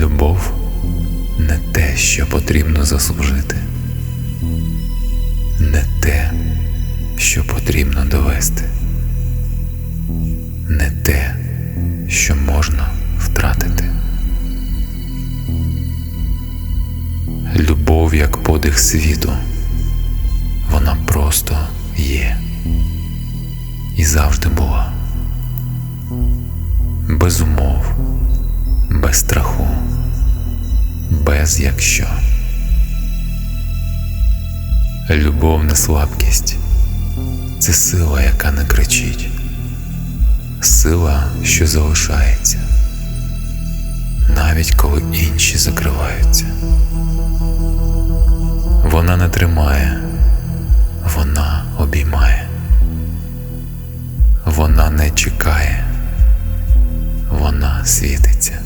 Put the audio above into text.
Любов не те, що потрібно заслужити, не те, що потрібно довести, не те, що можна втратити. Любов як подих світу, вона просто є і завжди була. Без умов, без страху, без якщо. Любов не слабкість, це сила, яка не кричить, сила, що залишається, навіть коли інші закриваються. Вона не тримає, вона обіймає, вона не чекає, вона світиться.